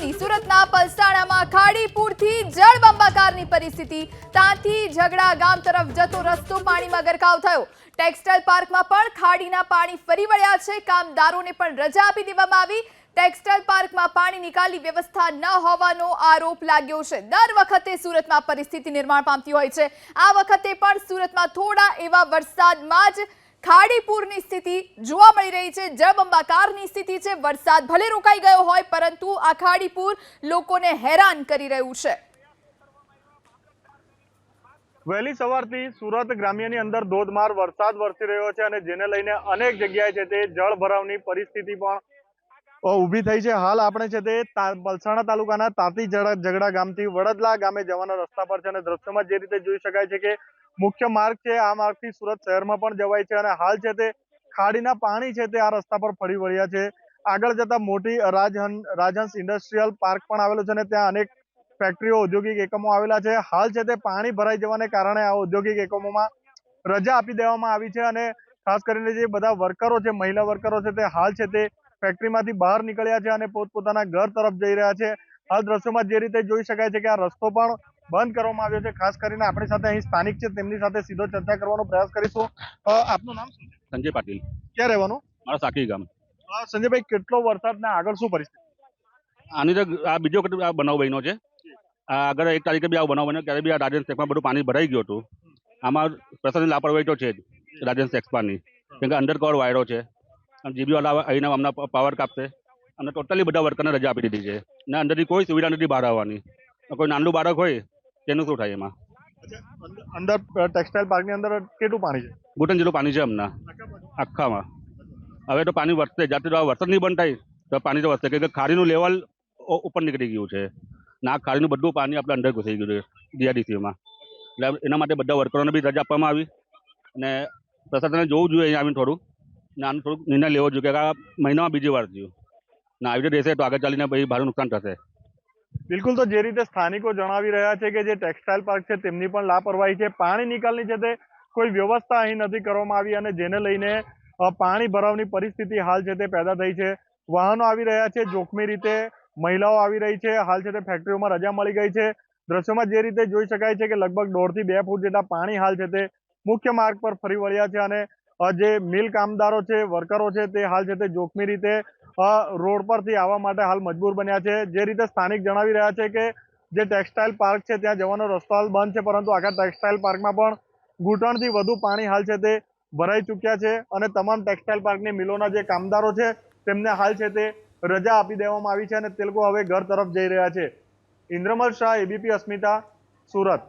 દિવસની સુરતના પલસાણામાં ખાડીપુરથી જળબંબાકારની પરિસ્થિતિ. ત્યાંથી ઝઘડા ગામ તરફ જતો રસ્તો પાણીમાં ગરકાવ થયો. ટેક્સટાઇલ પાર્કમાં પણ ખાડીના પાણી ફરી વળ્યા છે. કામદારોને પણ રજા આપી દેવામાં આવી. ટેક્સટાઇલ પાર્કમાં પાણી નિકાલની વ્યવસ્થા ન હોવાનો આરોપ લાગ્યો છે. દર વખતે સુરતમાં પરિસ્થિતિ નિર્માણ પામતી હોય છે. આ વખતે પણ સુરતમાં થોડા એવા વરસાદમાં જ ખાડીપુરની સ્થિતિ જોવા મળી રહી છે. જળબંબાકારની સ્થિતિ છે. વરસાદ ભલે રોકાઈ ગયો હોય, પરંતુ આ ખાડીપુર લોકોને હેરાન કરી રહ્યું છે. વહેલી સવારથી સુરત ગ્રામ્યની અંદર ધોધમાર વરસાદ વરસી રહ્યો છે અને જેને લઈને અનેક જગ્યાએ છે તે જળ ભરાવની પરિસ્થિતિ પણ ઊભી થઈ છે. હાલ આપણે છે તે પલસાણા તાલુકાના તાતી ઝઘડા ગામથી વડદલા ગામે જવાના રસ્તા પર છે અને દ્રશ્યમાં જે રીતે જોઈ શકાય છે કે મુખ્ય માર્ગ છે, આ માર્ગથી સુરત શહેરમાં પણ જવાય છે અને હાલ છે તે ખાડીના પાણી છે તે આ રસ્તા પર ફરી વળ્યા છે. આગળ જતા મોટી રાજહન, રાજહંસ ઇન્ડસ્ટ્રીયલ પાર્ક પણ આવેલો છે અને ત્યાં અનેક ફેક્ટરીઓ ઔદ્યોગિક એકમો આવેલા છે. હાલ છે તે પાણી ભરાઈ જવાને કારણે આ ઔદ્યોગિક એકમોમાં રજા આપી દેવામાં આવી છે અને ખાસ કરીને જે બધા વર્કરો છે, મહિલા વર્કરો છે તે હાલ છે તે ફેક્ટરીમાંથી બહાર નીકળ્યા છે અને પોતપોતાના ઘર તરફ જઈ રહ્યા છે. હાલ દ્રશ્યોમાં જે રીતે જોઈ શકાય છે કે આ રસ્તો પણ બંધ કરવામાં આવ્યો છે. ખાસ કરીને આપણી સાથે અહીં સ્થાનિક છે. તેમની સાથે સીધો ચર્ચા કરવાનો પ્રયાસ કરીશું. આપનું નામ શું છે? સંજય પાટીલ. ક્યાં રહેવાનું? મારા સાકી ગામ. સંજયભાઈ કેટલો વરસાદ ને આગળ શું પરિસ્થિતિ? આની તો આ બીજો આ બનાવ બન્યો છે. આ આગળ એક તારીખે બી આ બનાવ બન્યો. ત્યારે બી આ રાજન શેખમાં બધું પાણી ભરાઈ ગયું હતું. આમાં પ્રશાસનની લાપરવાહી તો છે જ રાજન શેખપાની કેમ કે અંડરકવર વાયરો છે. અને જીબી વાળા આવીને અમને પાવર કાપશે. અને ટોટલી બધા વર્કરને રજા આપી દીધી છે. ને અંદરથી કોઈ સુવિધા નથી બહાર આવવાની. કોઈ નાનું બાળક હોય તેનું શું થાય એમાં? અંદર ટેક્સટાઇલ પાર્કની અંદર કેટલું પાણી છે? ઘૂંટણ જેટલું પાણી છે હમણાં આખામાં. હવે તો પાણી વરસે જાતે તો આ વરસાદ નહીં બંધ થાય તો પાણી તો વધશે કેમ કે ખારીનું લેવલ ઉપર નીકળી ગયું છે. ના ખારીનું બધું પાણી આપણે અંદર ઘૂસી ગયું છે જીઆરડીસીમાં એટલે એના માટે બધા વર્કરોને બી રજા આપવામાં આવી. અને પ્રશાસને જોવું જોઈએ અહીંયા આવીને થોડું. ને આનું થોડુંક નિર્ણય લેવો જોઈએ કે આ મહિનામાં બીજી વાર થયું. ને આવી રીતે રહેશે તો આગળ ચાલીને પછી ભારે નુકસાન થશે. બિલકુલ તો જે રીતે સ્થાનિકો જણાવી રહ્યા છે કે જે ટેક્સટાઇલ પાર્ક છે, તેમની પણ લાપરવાહી છે. પાણી નિકાલની છે તે કોઈ વ્યવસ્થા અહીં નથી કરવામાં આવી અને જેને લઈને પાણી ભરાવની પરિસ્થિતિ હાલ છે તે પેદા થઈ છે. વાહનો આવી રહ્યા છે, જોખમી રીતે મહિલાઓ આવી રહી છે. હાલ છે તે ફેક્ટરીઓમાં રજા મળી ગઈ છે. દ્રશ્યોમાં જે રીતે જોઈ શકાય છે કે લગભગ દોઢથી બે ફૂટ જેટલા પાણી હાલ છે તે મુખ્ય માર્ગ પર ફરી વળ્યા છે અને જે મિલ કામદારો છે, વર્કરો છે તે હાલ છે તે જોખમી રીતે રોડ પરથી આવવા માટે હાલ મજબૂર બન્યા છે. જે રીતે સ્થાનિક જણાવી રહ્યા છે કે જે ટેક્સટાઇલ પાર્ક છે, ત્યાં જવાનો રસ્તો હાલ બંધ છે, પરંતુ આખા ટેક્સટાઇલ પાર્કમાં પણ ઘૂંટણથી વધુ પાણી હાલ છે તે ભરાઈ ચૂક્યા છે અને તમામ ટેક્સટાઇલ પાર્કની મિલોના જે કામદારો છે, તેમને હાલ છે તે રજા આપી દેવામાં આવી છે અને તે લોકો હવે ઘર તરફ જઈ રહ્યા છે. ઇન્દ્રમલ શાહ એબીપી અસ્મિતા, સુરત.